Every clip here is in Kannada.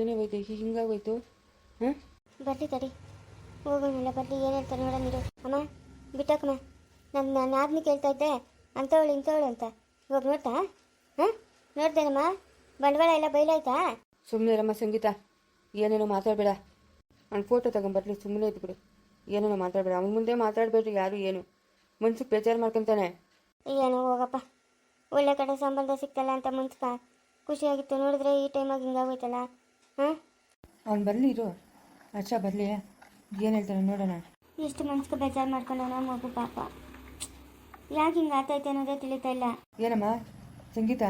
ಏನೇ ಹೋಯ್ತು ಹಿಂಗಾಗೋಯ್ತು ಹಾಂ ಬರ್ರಿ ತಡಿ. ಹೋಗೋಣ ಬರ್ರಿ ಏನಂತ ನೋಡೋಣ ಇರು. ಅಮ್ಮ ಬಿಟ್ಟಕ್ಕಮ್ಮ ನನ್ನ ನಾನು ಆದ್ಮಿ ಕೇಳ್ತಾ ಇದ್ದೆ ಅಂಥವಳು ಇಂಥವಳು ಅಂತ. ಇವಾಗ ನೋಡ್ತಾ? ಹಾಂ ನೋಡ್ದೇನಮ್ಮ? ಬಂಡವಾಳ ಎಲ್ಲ ಬೈಲಾಯ್ತಾ? ಸುಮ್ಮನೆ ರಮ್ಮ ಸಂಗೀತ. ಏನೇನೋ ಮಾತಾಡಬೇಡ. ಅವ್ನು ಫೋಟೋ ತಗೊಂಬರ್ಲಿ ಸುಮ್ಮನೆ ಇದ್ಬಿಡು. ಏನೇನೋ ಮಾತಾಡಬೇಡ. ಅವನ ಮುಂದೆ ಮಾತಾಡಬೇಡ್ರಿ ಯಾರು ಏನು. ಮನ್ಸಿಗೆ ಬೇಜಾರು ಮಾಡ್ಕೊಂತಾನೆ. ಏನೋ ಹೋಗಪ್ಪ. ಒಳ್ಳೆ ಕಡೆ ಸಂಬಂಧ ಸಿಕ್ತಲ್ಲ ಅಂತ ಮುನ್ಸ್ಕ ಖುಷಿಯಾಗಿತ್ತು ನೋಡಿದ್ರೆ ಈ ಟೈಮಾಗಿ ಹಿಂಗಾಗೋಯ್ತಲ್ಲ ಹಾಂ ಅವ್ನು ಬರಲಿ ಇರು. ಹರ್ಷ ಬರಲಿ. ಏನು ಹೇಳ್ತಾನೆ ನೋಡೋಣ. ಎಷ್ಟು ಮನ್ಸ್ಗೆ ಬೇಜಾರು ಮಾಡ್ಕೊಂಡವನ ಮಗು ಪಾಪ. ಯಾಕೆ ಹಿಂಗೆ ಆತೈತೆ ಅನ್ನೋದೇ ತಿಳಿತಾ ಇಲ್ಲ. ಏನಮ್ಮ? ಸಂಗೀತ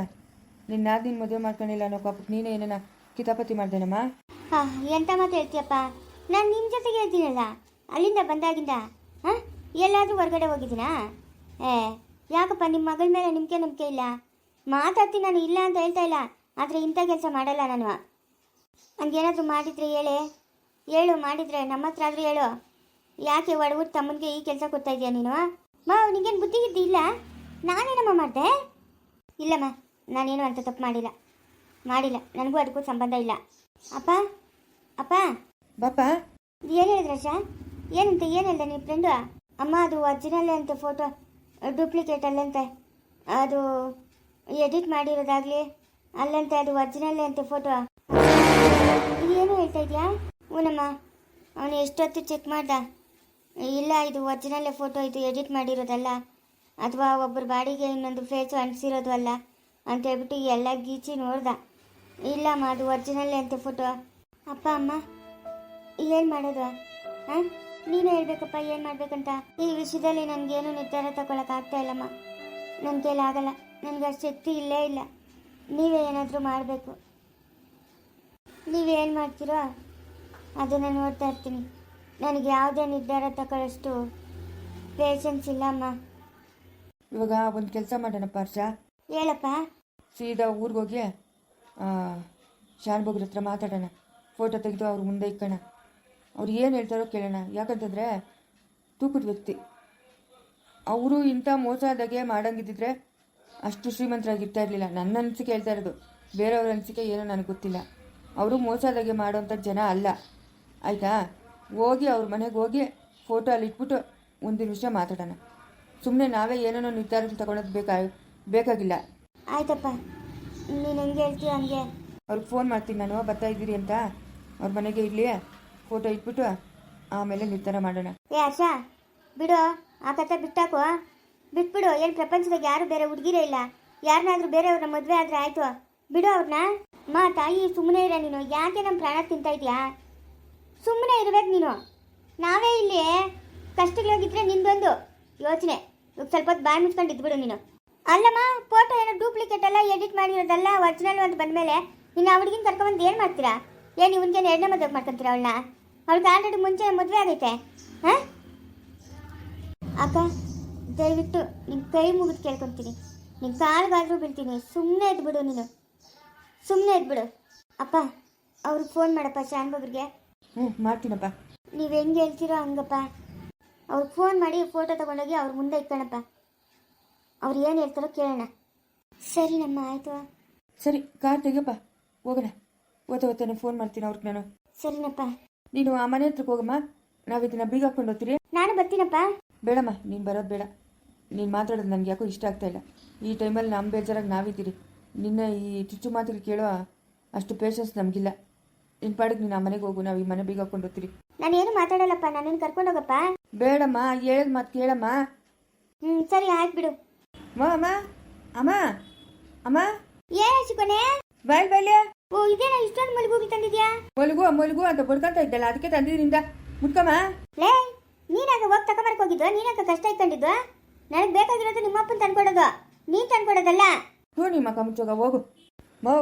ನಿನ್ನ ನಿನ್ನ ಮದುವೆ ಮಾಡ್ಕೊಂಡಿಲ್ಲ ಅನ್ನೋ ಪಾಪಕ್ಕೆ ನೀನೇ ಏನೇನ ಕಿತಾಪತಿ ಮಾಡ್ದೇನಮ್ಮ? ಹಾ ಎಂತ ಮಾತು ಹೇಳ್ತೀಯಪ್ಪ? ನಾನು ನಿಮ್ಮ ಜೊತೆಗೆ ಇರ್ತೀನಲ್ಲ ಅಲ್ಲಿಂದ ಬಂದಾಗಿಂದ ಹಾಂ? ಎಲ್ಲಾದರೂ ಹೊರಗಡೆ ಹೋಗಿದ್ದೀನಾ? ಏ ಯಾಕಪ್ಪ ನಿಮ್ಮ ಮಗಳ ಮೇಲೆ ನಿಮಗೆ ನಂಬಿಕೆ ಇಲ್ಲ? ಮಾತಾಡ್ತೀನಿ ನಾನು ಇಲ್ಲ ಅಂತ ಹೇಳ್ತಾ ಇಲ್ಲ. ಆದರೆ ಇಂಥ ಕೆಲಸ ಮಾಡಲ್ಲ ನಾನು. ಹಂಗೇನಾದರೂ ಮಾಡಿದರೆ ಹೇಳೆ. ಹೇಳು ಮಾಡಿದರೆ. ನಮ್ಮ ಹತ್ರ ಆದರೂ ಹೇಳು. ಯಾಕೆ ಒಡಗುಟ್ಟು ತಮ್ಮನಿಗೆ ಈ ಕೆಲಸ ಕೊಡ್ತಾ ಇದೆಯಾ ನೀನು? ಮಾ ನಿಂಗೇನು ಬುದ್ಧಿ ಗಿದ್ದಿ ಇಲ್ಲ? ನಾನೇನಮ್ಮ ಮಾಡಿದೆ? ಇಲ್ಲಮ್ಮ ನಾನೇನು ಅಂತ ತಪ್ಪು ಮಾಡಿಲ್ಲ. ಮಾಡಿಲ್ಲ. ನನಗೂ ಅದಕ್ಕೂ ಸಂಬಂಧ ಇಲ್ಲ. ಅಪ್ಪ ಅಪ್ಪ. ಬಾಪ. ಏನು ಹೇಳಿದ್ರ ಶಾ ಏನಂತ ಏನು ಹೇಳ್ದೆ ನಿಮ್ಮ ಫ್ರೆಂಡು ಅಮ್ಮ ಅದು ಒರ್ಜಿನಲ್ ಅಂತೆ ಫೋಟೋ ಡೂಪ್ಲಿಕೇಟ್ ಅಲ್ಲಂತೆ ಅದು ಎಡಿಟ್ ಮಾಡಿರೋದಾಗಲಿ ಅಲ್ಲಂತೆ ಅದು ಒರ್ಜಿನಲ್ ಅಂತೆ ಫೋಟೋ ಏನು ಹೇಳ್ತಾ ಇದೆಯಾ ಊನಮ್ಮ, ಅವನು ಎಷ್ಟೊತ್ತು ಚೆಕ್ ಮಾಡ್ದ? ಇಲ್ಲ, ಇದು ಒರಿಜಿನಲ್ಲೇ ಫೋಟೋ ಇದು ಎಡಿಟ್ ಮಾಡಿರೋದಲ್ಲ. ಅಥವಾ ಒಬ್ಬರ ಬಾಡಿಗೆ ಇನ್ನೊಂದು ಫೇಸು ಅಂಟಿಸಿರೋದು ಅಲ್ಲ ಅಂತ ಹೇಳ್ಬಿಟ್ಟು ಎಲ್ಲ ಗೀಚಿ ನೋಡ್ದ. ಇಲ್ಲಮ್ಮ, ಅದು ಒರಿಜಿನಲ್ಲೇ ಅಂತ ಫೋಟೋ ಅಪ್ಪ, ಅಮ್ಮ, ಏನು ಮಾಡೋದು? ಹಾಂ? ನೀನು ಹೇಳ್ಬೇಕಪ್ಪ, ಏನು ಮಾಡ್ಬೇಕಂತ? ಈ ವಿಷಯದಲ್ಲಿ ನನಗೇನು ನಿರ್ಧಾರ ತಗೊಳಕ್ಕಾಗ್ತಾ ಇಲ್ಲಮ್ಮ. ನನ್ನ ಕೈಲಾಗಲ್ಲ ನನಗೆ ಅಷ್ಟು ಶಕ್ತಿ ಇಲ್ಲೇ ಇಲ್ಲ. ನೀವೇ ಏನಾದರೂ ಮಾಡಬೇಕು. ನೀವೇನು ಮಾಡ್ತೀರೋ ಅದನ್ನು ನೋಡ್ತಾ ಇರ್ತೀನಿ. ನನಗೆ ಯಾವುದೇ ನಿರ್ಧಾರ ತಗೊಳ್ಳೋಷ್ಟು ಪೇಷನ್ಸ್ ಇಲ್ಲಮ್ಮ. ಇವಾಗ ಒಂದು ಕೆಲಸ ಮಾಡೋಣಪ್ಪ ಹರ್ಷ ಹೇಳಪ್ಪ. ಸೀದಾ ಊರಿಗೆ ಹೋಗಿ ಶಾನ್ಭೋಗ್ರ ಹತ್ರ ಮಾತಾಡೋಣ. ಫೋಟೋ ತೆಗೆದು ಅವ್ರ ಮುಂದೆ ಇಕ್ಕೋಣ. ಅವ್ರು ಏನು ಹೇಳ್ತಾರೋ ಕೇಳೋಣ. ಯಾಕಂತಂದರೆ ತೂಕದ ವ್ಯಕ್ತಿ. ಅವರು ಇಂಥ ಮೋಸದಾಗೆ ಮಾಡಂಗಿದ್ದಿದ್ರೆ ಅಷ್ಟು ಶ್ರೀಮಂತರಾಗಿರ್ತಾ ಇರಲಿಲ್ಲ. ನನ್ನ ಅನಿಸಿಕೆ ಹೇಳ್ತಾ ಇರೋದು. ಬೇರೆಯವ್ರ ಅನಿಸಿಕೆ ಏನೋ ನನಗೆ ಗೊತ್ತಿಲ್ಲ. ಅವರು ಮೋಸದಾಗೆ ಮಾಡೋಂಥ ಜನ ಅಲ್ಲ. ಆಯಿತಾ? ಹೋಗಿ ಅವ್ರ ಮನೆಗೆ ಹೋಗಿ ಫೋಟೋ ಅಲ್ಲಿ ಇಟ್ಬಿಟ್ಟು ಒಂದು ವಿಷಯ ಮಾತಾಡೋಣ. ಸುಮ್ಮನೆ ನಾವೇ ಏನೇನೋ ನಿರ್ಧಾರ ತಗೊಳೋದು ಬೇಕಾ ಬೇಕಾಗಿಲ್ಲ. ಆಯ್ತಪ್ಪ. ನೀನು ಹೆಂಗೆ ಹೇಳ್ತೀಯ ಹಂಗೆ? ಅವ್ರಿಗೆ ಫೋನ್ ಮಾಡ್ತೀನಿ ನಾನು. ಬರ್ತಾ ಇದ್ದೀರಿ ಅಂತ. ಅವ್ರ ಮನೆಗೆ ಇರಲಿ. ಫೋಟೋ ಇಟ್ಬಿಟ್ಟು ಆಮೇಲೆ ನಿರ್ಧಾರ ಮಾಡೋಣ. ಏ ಆಶಾ ಬಿಡು. ಆ ಕತೆ ಬಿಟ್ಟಾಕೋ. ಬಿಟ್ಬಿಡು. ಏನು ಪ್ರಪಂಚದಾಗ ಯಾರು ಬೇರೆ ಹುಡುಗಿರೇ ಇಲ್ಲ. ಯಾರನ್ನಾದ್ರೂ ಬೇರೆಯವ್ರನ್ನ ಮದುವೆ ಆದ್ರೆ ಆಯ್ತು. ಬಿಡು ಅವ್ರನ್ನ ಮಾ, ತಾಯಿ ಸುಮ್ಮನೆ ಇರ ನೀನು. ಯಾಕೆ ನಮ್ಮ ಪ್ರಾಣ ತಿಂತಾ ಇದೆಯಾ? ಸುಮ್ಮನೆ ಇರ್ಬೇಕು ನೀನು. ನಾವೇ ಇಲ್ಲಿ ಕಷ್ಟಗಳಾಗಿದ್ರೆ ನಿಂದೊಂದು. ಯೋಚನೆ. ಇವಾಗ ಸ್ವಲ್ಪ ಹೊತ್ತು ಬಾಯಿ ಮುಚ್ಕೊಂಡು ಇದ್ಬಿಡು ನೀನು. ಅಲ್ಲಮ್ಮ ಫೋಟೋ ಏನೋ ಡೂಪ್ಲಿಕೇಟ್ ಅಲ್ಲ ಎಡಿಟ್ ಮಾಡಿರೋದಲ್ಲ ಒರಿಜಿನಲ್ ಅಂತ ಬಂದಮೇಲೆ ನೀನು ಕರ್ಕೊಂಡು ಕರ್ಕೊಂಬಂದು ಏನು ಮಾಡ್ತೀರಾ? ಏನು ಇವನಿಗೆ ಎರಡನೇ ಮದುವೆ ಮಾಡ್ಕೊಂತೀರ ಅವಳನ್ನ? ಅವ್ಳಿಗೆ ಆಲ್ರೆಡಿ ಮುಂಚೆ ಮದುವೆ ಆಗೈತೆ. ಹಾಂ? ಅಕ್ಕ, ದಯವಿಟ್ಟು ನಿನ್ನ ಕೈ ಮುಗಿದು ಕೇಳ್ಕೊತೀನಿ. ನಿನ್ನ ಕಾಲ್ಗಾದ್ರೂ ಬೀಳ್ತೀನಿ. ಸುಮ್ಮನೆ ಇದ್ಬಿಡು ನೀನು. ಸುಮ್ಮನೆ ಇದ್ಬಿಡು ಅಪ್ಪ ಅವ್ರಿಗೆ ಫೋನ್ ಮಾಡಪ್ಪ ಶಾನ್ಬಗ್ರಿಗೆ ಹ್ಞೂ ಮಾಡ್ತೀನಪ್ಪ. ನೀವು ಹೆಂಗೆ ಹೇಳ್ತೀರೋ ಹಂಗಪ್ಪ. ಅವ್ರಿಗೆ ಫೋನ್ ಮಾಡಿ ಫೋಟೋ ತಗೊಂಡೋಗಿ ಅವ್ರ ಮುಂದೆ ಇಟ್ಕೊಳಪ್ಪ. ಅವ್ರು ಏನು ಹೇಳ್ತಾರೋ ಕೇಳೋಣ. ಸರಿನಮ್ಮ ಆಯಿತು. ಸರಿ ಕಾರ್ ತೆಗಿಯಪ್ಪ. ಹೋಗೋಣ. ಓದ್ತಾ ಓದ್ತಾನೆ ಫೋನ್ ಮಾಡ್ತೀನಿ ಅವ್ರಿಗೆ ನಾನು. ಸರಿನಪ್ಪ. ನೀನು ಆ ಮನೆ ಹತ್ರಕ್ಕೆ ಹೋಗಮ್ಮ. ನಾವು ಇದನ್ನ ಬೀಗ ಹಾಕೊಂಡು ಹೋಗ್ತೀರಿ? ನಾನು ಬರ್ತೀನಪ್ಪ. ಬೇಡಮ್ಮ ನೀನು ಬರೋದು ಬೇಡ. ನೀನು ಮಾತಾಡೋದು ನನಗೆ ಯಾಕೋ ಇಷ್ಟ ಆಗ್ತಾ ಇಲ್ಲ. ಈ ಟೈಮಲ್ಲಿ ನಮ್ಮ ಬೇಜಾರಾಗಿ ನಾವಿದ್ದೀರಿ. ನಿನ್ನ ಈ ಚುಚ್ಚು ಮಾತುಗಳು ಕೇಳೋ ಅಷ್ಟು ಪೇಷನ್ಸ್ ನಮಗಿಲ್ಲ. ನಿನ್ನ ಪಾಡಿಗೆ ನೀನು ಆ ಮನೆಗೆ ಹೋಗು ನಾವು ಈ ಮನೆ ಬೀಗ ಹಾಕೊಂಡು ಹೋಗ್ತೀರಿ ನಾನೇನು ಮಾತಾಡಲ್ಲಪ್ಪ ನನ್ನನ್ನು ಕರ್ಕೊಂಡೋಗಪ್ಪ ಬೇಡಮ್ಮ ಹೇಳಿದ ಮಾತು ಕೇಳಮ್ಮ. ಹ್ಞೂ ಸರಿ ಆಯ್ತು ಬಿಡು. ಮಾ ಅಮ್ಮ ಅಮ್ಮ ಅಮ್ಮ. ಏ ಚಿಕ್ಕನೆ ಬಾಯ್ ಬಾಯ್ಲೆ ಓ ಇದೇನ ಇಷ್ಟೊಂದು ಮಲಗೋಗಿ ತಂದಿದ್ಯಾ? ಮಲಗು ಮಲಗು ಅಂತ ಬಡ್ಕೊಂತ ಇದ್ದಲ್ಲ ಅದಕ್ಕೆ ತಂದಿದ್ರಿಂದ. ಮುಟ್ಕಮ್ಮ. ಲೇ ನೀನಾಗ ಹೋಗಿ ತಗೊಂಬರಕ್ ಹೋಗಿದ್ದು ನೀನಾಗ ಕಷ್ಟ ಇಟ್ಕೊಂಡಿದ್ದು ನನಗೆ ಬೇಕಾಗಿರೋದು ನಿಮ್ಮಪ್ಪನ ತಂದ್ಕೊಡೋದು. ನೀನ್ ತಂದ್ಕೊಡೋದಲ್ಲ? ಹ್ಞೂ ನಿಮ್ಮ ಅಕ್ಕ ಮುಚ್ಚೋಗ ಹೋಗು ಮೌ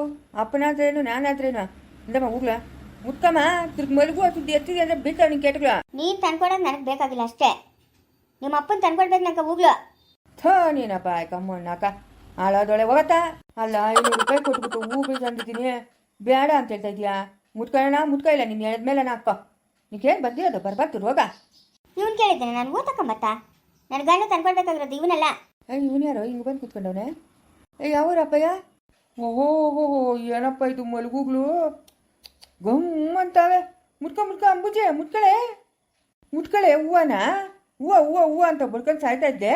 ಅಪ್ಪನಾದ್ರೇನು ನಾನಾದ್ರೇನು ಇಂದಮ್ಮ ಹೋಗ್ಲಾ ಮುಕ್ಕಮ್ಮ ತಿರ್ಗಿ ಮಲಗು ಸುದ್ದಿ ಎತ್ತಿದೆ ಅಂದ್ರೆ ಬೀಳ್ತಾವ ನಿಂಗೆ ಕೆಟ್ಗಳ ನೀನ್ ತಂದ್ಕೊಡೋದು ನನಗೆ ಬೇಕಾಗಿಲ್ಲ ಅಷ್ಟೇ ನಿಮ್ಮ ಅಪ್ಪನ ತಂದ್ಕೊಡ್ಬೇಕು ನಂಗೆ ಹೋಗ್ಲು ಥೋ ನೀನಪ್ಪ ಕಮ್ಮಣ್ಣಕ್ಕ ಹಾಳಾದೊಳೆ ಹೋಗತ್ತಾ ಅಲ್ಲ ಐನೂರು ರೂಪಾಯಿ ಕೊಟ್ಬಿಟ್ಟು ಹೂ ಬೀಜ ಅಂದಿದ್ದೀನಿ ಬೇಡ ಅಂತ ಹೇಳ್ತಾ ಇದೀಯಾ ಮುಟ್ಕೊಳ್ಳೋಣ ಮುಟ್ಕ ಇಲ್ಲ ನೀನು ಹೇಳಿದ್ಮೇಲೆ ನಾ ಅಕ್ಕ ನೀಗೇನು ಬಂದಿರೋದು ಬರ್ಬಾರ್ದು ಹೋಗ ಇವನ್ ಕೇಳಿದ್ದೇನೆ ನಾನು ತಕೊಂಬತ್ತ ನನ್ನ ಗಂಡ ತಂದ್ಕೊಡ್ಬೇಕಾಗಿರೋದು ಇವನಲ್ಲ ಏ ಇವನು ಯಾರೋ ಹಿಂಗೆ ಬಂದು ಕೂತ್ಕೊಂಡವನೆ ಯಾವೂರಪ್ಪಯ್ಯ ಓಹೋ ಓಹೋ ಏನಪ್ಪ ಇದು ಮಲಗುಗಳು ಗಮ್ ಅಂತಾವೆ. ಮುಟ್ಕ ಮುಟ್ಕ ಅಂಬುಜೆ ಮುಟ್ಕಳೆ ಮುಟ್ಕಳೆ ಹೂವನ? ಹೂವ ಹೂವ ಹೂವ ಅಂತ ಬಡ್ಕೊಂಡು ಸಾಯ್ತಾ ಇದ್ದೆ.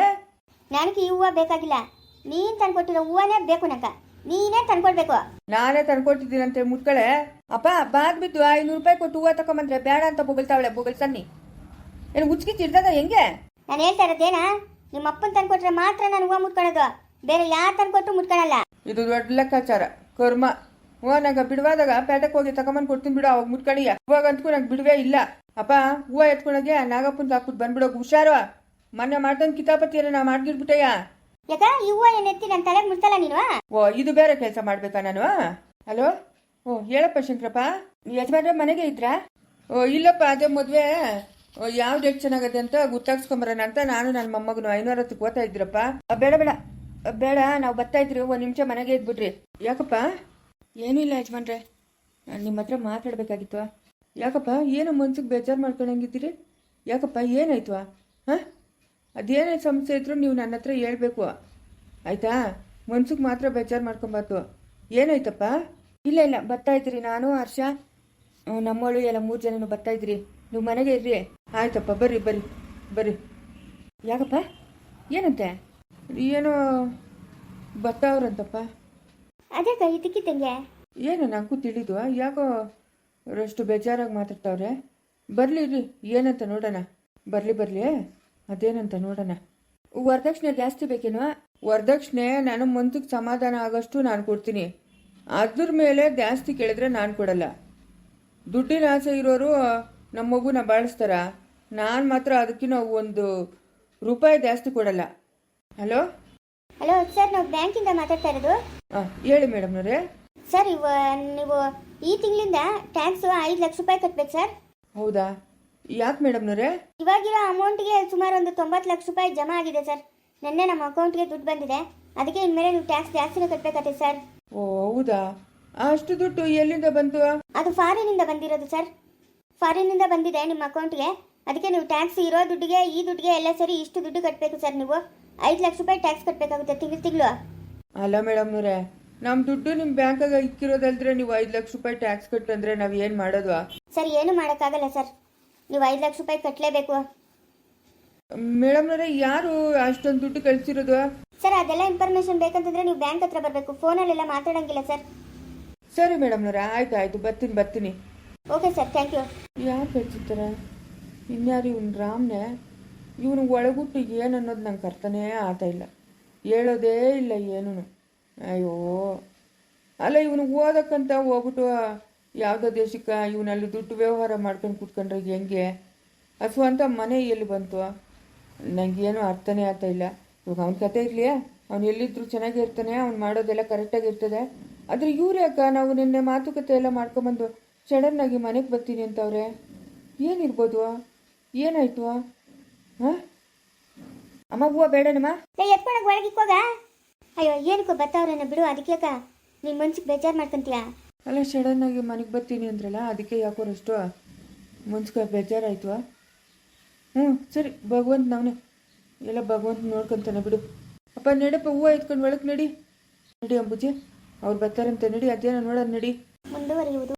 ನನಗೆ ಈ ಹೂವು ಬೇಕಾಗಿಲ್ಲ. ನೀನು ತಂದ್ಕೊಟ್ಟಿರೋ ಹೂವನೇ ಬೇಕು ನಂಕ ನೀನೇ ತಂದ್ಕೊಡ್ಬೇಕು. ನಾನೇ ತಂದ್ಕೊಟ್ಟಿದ್ದೀನಂತೆ ಮುಟ್ಕಳೆ ಅಪ್ಪ ಬಾದ್ ಬಿದ್ದು ಐನೂರು ರೂಪಾಯಿ ಕೊಟ್ಟು ಹೂವ ತಗೊಂಬಂದ್ರೆ ಬೇಡ ಅಂತ ಬೊಗಳ್ತಾವಳೆ ಬೊಗಳ್ ಸನ್ನಿ ಏನು ಉಚ್ಕಿ ಚಿಡ್ದದ ಹೆಂಗೆ? ನಾನು ಹೇಳ್ತಾ ಇರೋದೇನಾ ನಿಮ್ಮ ಅಪ್ಪನ ತಂದ್ಕೊಟ್ರೆ ಮಾತ್ರ ನಾನು ಹೂವು ಮುಟ್ಕೊಳ್ಳೋದು ಬೇರೆ ಯಾರು ತಂದ್ಕೊಟ್ಟು ಮುಟ್ಕೊಳಲ್ಲ. ಇದು ದೊಡ್ಡ ಲೆಕ್ಕಾಚಾರ. ಕರ್ಮ. ಹೂವ ನಂಗೆ ಬಿಡುವಾದಾಗ ಪೇಟೆಗೆ ಹೋಗಿ ತಗೊಂಬಂದು ಕೊಡ್ತೀನಿ ಬಿಡು ಅವಾಗ ಮುಟ್ಕಣಿಯ. ಇವಾಗ ಅಂತೂ ನಂಗೆ ಬಿಡುವೇ ಇಲ್ಲ. ಅಪ್ಪ ಹೂವ ಎತ್ಕೊಳಗೆ ನಾಗಪ್ಪನ ಹಾಕ್ಬಿಟ್ಟು ಬಂದ್ಬಿಡೋ ಹುಷಾರು. ಮೊನ್ನೆ ಮಾಡ್ದಂಗೆ ಕಿತಾಪತಿಯನ್ನ ನಾ ಮಾಡ್ಗಿಡ್ಬಿಟ್ಟಯ್ಯ ಯಾಕ ಈ ಹೂವು ಏನು ಎತ್ತಿ ನನ್ನ ತಲೆಗೆ ಮುಟ್ತಲ್ಲ ನೀನು? ಓ ಇದು ಬೇರೆ ಕೆಲಸ ಮಾಡ್ಬೇಕಾ ನಾನು? ಹಲೋ? ಓ ಹೇಳಪ್ಪ ಶಂಕರಪ್ಪ ಯಜಮಾನ್ರ ಮನೆಗೆ ಇದ್ರಾ? ಓ ಇಲ್ಲಪ್ಪ ಅದೇ ಮದುವೆ. ಯಾವ್ದು ಡೇಟ್ ಚೆನ್ನಾಗತ್ತೆ ಅಂತ ಗುರ್ತಾಗ್ಸ್ಕೊಂಬರೋಣ ಅಂತ ನಾನು ನನ್ನ ಮೊಮ್ಮಗನು ಐನೂರ ಹತ್ತಕ್ಕೆ ಓದ್ತಾ ಇದ್ರಪ್ಪ. ಬೇಡ ಬೇಡ. ಬೇಡ, ನಾವು ಬರ್ತಾ ಇದ್ರಿ, ಒಂದು ನಿಮಿಷ ಮನೆಗೆ ಇದ್ಬಿಡ್ರಿ. ಯಾಕಪ್ಪ? ಏನೂ ಇಲ್ಲ ಯಜಮಾನ್ರೆ. ನಾನು ನಿಮ್ಮ ಹತ್ರ ಮಾತಾಡಬೇಕಾಗಿತ್ತು ಯಾಕಪ್ಪ, ಏನು ಮನ್ಸಿಗೆ ಬೇಜಾರು ಮಾಡ್ಕೊಂಡಂಗಿದ್ದೀರಿ? ಯಾಕಪ್ಪ ಏನಾಯ್ತು ಹಾಂ? ಅದೇನೇ ಸಮಸ್ಯೆ ಇದ್ರೂ ನೀವು ನನ್ನ ಹತ್ರ ಹೇಳ್ಬೇಕು. ಆಯ್ತಾ? ಮನ್ಸಿಗೆ ಮಾತ್ರ ಬೇಜಾರು ಮಾಡ್ಕೊಬಾರ್ದು. ಏನಾಯ್ತಪ್ಪ? ಇಲ್ಲ ಇಲ್ಲ, ಬರ್ತಾ ಇದ್ರಿ ನಾನು, ಹರ್ಷ. ನಮ್ಮಳು ನಮ್ಮೋಳು ಎಲ್ಲ ಮೂರು ಜನನು ಬರ್ತಾ ಇದ್ರಿ. ನೀವು ಮನೆಗೆ ಇರ್ರಿ. ಆಯ್ತಪ್ಪ, ಬರ್ರಿ ಬರ್ರಿ ಬರ್ರಿ. ಯಾಕಪ್ಪ? ಏನಂತೆ? ಏನೋ ಬರ್ತಾವ್ರಂತಪ್ಪ ಅದೇ ಇದಕ್ಕಿದ್ದಂಗೆ ಏನು ನನಗೂ ತಿಳಿದು ಯಾಕೋ ಅಷ್ಟು ಬೇಜಾರಾಗಿ ಮಾತಾಡ್ತಾವ್ರೆ. ಬರಲಿ ರೀ ಏನಂತ ನೋಡೋಣ. ಬರಲಿ ಬರಲಿ ಅದೇನಂತ ನೋಡೋಣ. ವರದಕ್ಷಿಣೆ ಜಾಸ್ತಿ ಬೇಕೇನೋ? ವರದಕ್ಷಿಣೆ ನಾನು ಮನ್ಸಿಗೆ ಸಮಾಧಾನ ಆಗೋಷ್ಟು ನಾನು ಕೊಡ್ತೀನಿ. ಅದ್ರ ಮೇಲೆ ಜಾಸ್ತಿ ಕೇಳಿದ್ರೆ ನಾನು ಕೊಡಲ್ಲ. ದುಡ್ಡಿನ ಆಸೆ ಇರೋರು ನಮ್ಮ ಮಗುನ ಬಾಳಿಸ್ತಾರ. ನಾನು ಮಾತ್ರ ಅದಕ್ಕಿಂತ ಒಂದು ರೂಪಾಯಿ ಜಾಸ್ತಿ ಕೊಡಲ್ಲ. ಹಲೋ? ಹಲೋ ಸರ್ ನಾವು ಬ್ಯಾಂಕಿಂದ ಮಾತಾಡ್ತಾ ಇರೋದು. ಹೇಳಿ ಮೇಡಮ್ನವ್ರೆ ಸರ್ ಇವ ನೀವು ಈ ತಿಂಗಳಿಂದ ಟ್ಯಾಕ್ಸ್ ಐದು ಲಕ್ಷ ರೂಪಾಯಿ ಕಟ್ಬೇಕು ಸರ್. ಹೌದಾ? ಯಾಕೆ ಮೇಡಮ್ನವ್ರೆ ಇವಾಗಿರೋ ಅಮೌಂಟ್ಗೆ ಸುಮಾರು ಒಂದು ತೊಂಬತ್ತು ಲಕ್ಷ ರೂಪಾಯಿ ಜಮಾ ಆಗಿದೆ ಸರ್. ನಿನ್ನೆ ನಮ್ಮ ಅಕೌಂಟ್ಗೆ ದುಡ್ಡು ಬಂದಿದೆ. ಅದಕ್ಕೆ ಇನ್ಮೇಲೆ ನೀವು ಟ್ಯಾಕ್ಸ್ ಜಾಸ್ತಿನೇ ಕಟ್ಟಬೇಕಾಗುತ್ತೆ ಸರ್. ಓ ಹೌದಾ? ಅಷ್ಟು ದುಡ್ಡು ಎಲ್ಲಿಂದ ಬಂತು? ಅದು ಫಾರಿನಿಂದ ಬಂದಿರೋದು ಸರ್. ಫಾರಿನಿಂದ ಬಂದಿದೆ ನಿಮ್ಮ ಅಕೌಂಟ್ಗೆ. ಅದಕ್ಕೆ ನೀವು ಟ್ಯಾಕ್ಸ್ ಇರೋ ದುಡ್ಡಿಗೆ ಈ ದುಡ್ಡಿಗೆ ಎಲ್ಲ ಸರಿ ಇಷ್ಟು ದುಡ್ಡು ಕಟ್ಟಬೇಕು ಸರ್ ನೀವು. ಐದು ಲಕ್ಷ ರೂಪಾಯಿ ಟ್ಯಾಕ್ಸ್ ಕಟ್ಟಬೇಕಾಗುತ್ತೆ ತಿಂಗಳು ತಿಂಗಳು. ಅಲ್ಲ ಮೇಡಮ್ನವ್ರೆ ನಮ್ಮ ದುಡ್ಡು ನಿಮ್ಮ ಬ್ಯಾಂಕಾಗ ಇಕ್ಕಿರೋದಲ್ದ್ರೆ ನೀವು ಐದು ಲಕ್ಷ ರೂಪಾಯಿ ಟ್ಯಾಕ್ಸ್ ಕಟ್ಟಂದ್ರೆ ನಾವು ಏನು ಮಾಡೋದು? ಸರ್ ಏನು ಮಾಡೋಕ್ಕಾಗಲ್ಲ ಸರ್. ನೀವು ಐದು ಲಕ್ಷ ರೂಪಾಯಿ ಕಟ್ಟಲೇಬೇಕು ಮೇಡಮ್ನವ್ರೆ ಯಾರು ಅಷ್ಟೊಂದು ದುಡ್ಡು ಕಳಿಸಿರೋದು? ಸರ್ ಅದೆಲ್ಲ ಇನ್ಫಾರ್ಮೇಶನ್ ಬೇಕಂತಂದ್ರೆ ನೀವು ಬ್ಯಾಂಕ್ ಹತ್ರ ಬರಬೇಕು. ಫೋನಲ್ಲೆಲ್ಲ ಮಾತಾಡಂಗಿಲ್ಲ ಸರ್. ಸರಿ ಮೇಡಮ್ನವ್ರೆ ಆಯ್ತು ಆಯ್ತು ಬರ್ತೀನಿ ಬರ್ತೀನಿ. ಓಕೆ ಸರ್ ಥ್ಯಾಂಕ್ ಯು ಯಾರು ಕಳ್ಸಿರ್ತಾರೆ? ಇನ್ಯಾರು ಇವ್ನು ರಾಮ್ನೆ? ಇವನು ಒಳಗುಟ್ಟು ಏನು ಅನ್ನೋದು ನಂಗೆ ಅರ್ಥನೇ ಆಗ್ತಾ ಇಲ್ಲ. ಹೇಳೋದೇ ಇಲ್ಲ ಏನೂ ಅಯ್ಯೋ. ಅಲ್ಲ, ಇವನು ಓದಕ್ಕಂತ ಹೋಗ್ಬಿಟ್ಟು ಯಾವುದೋ ದೇಶಕ್ಕೆ ಇವನಲ್ಲಿ ದುಡ್ಡು ವ್ಯವಹಾರ ಮಾಡ್ಕೊಂಡು ಕೂತ್ಕೊಂಡ್ರೆ ಹೆಂಗೆ? ಅದು ಅಂತ ಮನೆ ಎಲ್ಲಿ ಬಂತು? ನನಗೇನು ಅರ್ಥನೇ ಆತ ಇಲ್ಲ. ಇವಾಗ ಅವನ ಕತೆ ಇರಲಿ ಅವ್ನು ಎಲ್ಲಿದ್ರು ಚೆನ್ನಾಗೇ ಇರ್ತಾನೆ, ಅವ್ನು ಮಾಡೋದೆಲ್ಲ ಕರೆಕ್ಟಾಗಿ ಇರ್ತದೆ. ಆದರೆ ಇವ್ರು ಯಾಕ ನಾವು ನಿನ್ನೆ ಮಾತುಕತೆ ಎಲ್ಲ ಮಾಡ್ಕೊಂಬಂದು ಸಡನ್ನಾಗಿ ಮನೆಗೆ ಬರ್ತೀನಿ ಅಂತವ್ರೆ. ಏನಿರ್ಬೋದು? ಏನಾಯ್ತು? ಹಾಂ ಅಮ್ಮ ಹೂವು ಬೇಡನಮ್ಮ. ಏ ಒಳಗೆ ಇಕ್ಕೋಗ. ಅಯ್ಯೋ ಏನಕ್ಕೋ ಬರ್ತಾವ್ರನ್ನ ಬಿಡು ಅದಕ್ಕೆ ನೀನ್ ಮನ್ಸಿಗೆ ಬೇಜಾರು ಮಾಡ್ಕೊಂತೀಯ? ಅಲ್ಲ ಸಡನ್ ಆಗಿ ಮನೆಗೆ ಬರ್ತೀನಿ ಅಂದ್ರಲ್ಲ ಅದಕ್ಕೆ ಯಾಕೋರಷ್ಟು ಮನ್ಸ್ಗೆ ಬೇಜಾರಾಯ್ತು ಹ್ಞೂ ಸರಿ ಭಗವಂತ ನಾವನೇ. ಎಲ್ಲ ಭಗವಂತ ನೋಡ್ಕೊಂತಾನೆ ಬಿಡು. ಅಪ್ಪ ನಡಪ್ಪ ಹೂವು ಎತ್ಕೊಂಡು ಒಳಗೆ ನಡಿ. ನಡಿ ಅಂಬುಜಿ ಅವ್ರು ಬರ್ತಾರಂತೆ ನಡಿ ಅದೇನೋ ನೋಡೋಣ ನಡಿ. ಮುಂದುವರಿಯುವುದು.